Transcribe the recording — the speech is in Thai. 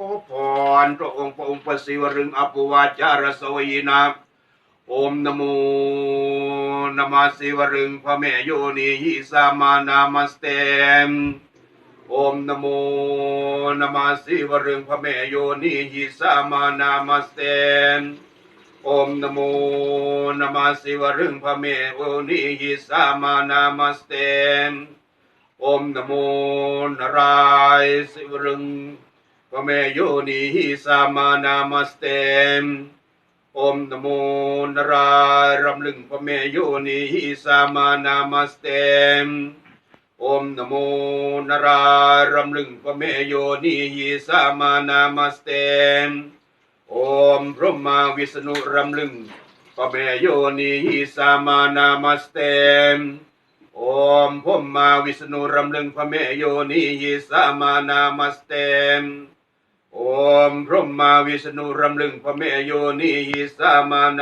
ขอพรพระองค์พระองค์พระศิวรึงอภวาจารสวีนาโอมนโมนมาศิวรึงพระแม่โยนีหิสามานามัสเตมโอมนโมนมาสิวรึงพระแม่โยนีหิสามานามัสเตนโอมนโมนมาสิวรึงพระแม่โยนีหิสามานามัสเตนโอมนโมนารายสิวรึง พระแม่โยนีหิสามานามัสเตนโอมนโมนารายรำลึงพระแม่โยนีหิสามานามัสเตนโอมนโมนารายรำลึงพระเมโยนีหิสามานามาสเตมอมพระมาวิษณุรำลึงพระเมโยนีหิสามานามาสเตมอมพระมาวิษณุรำลึงพระเมโยนีหิสามานามาสเตม โอมพรหมาวิษณุรำลึงพระเมโยนีหิสามานา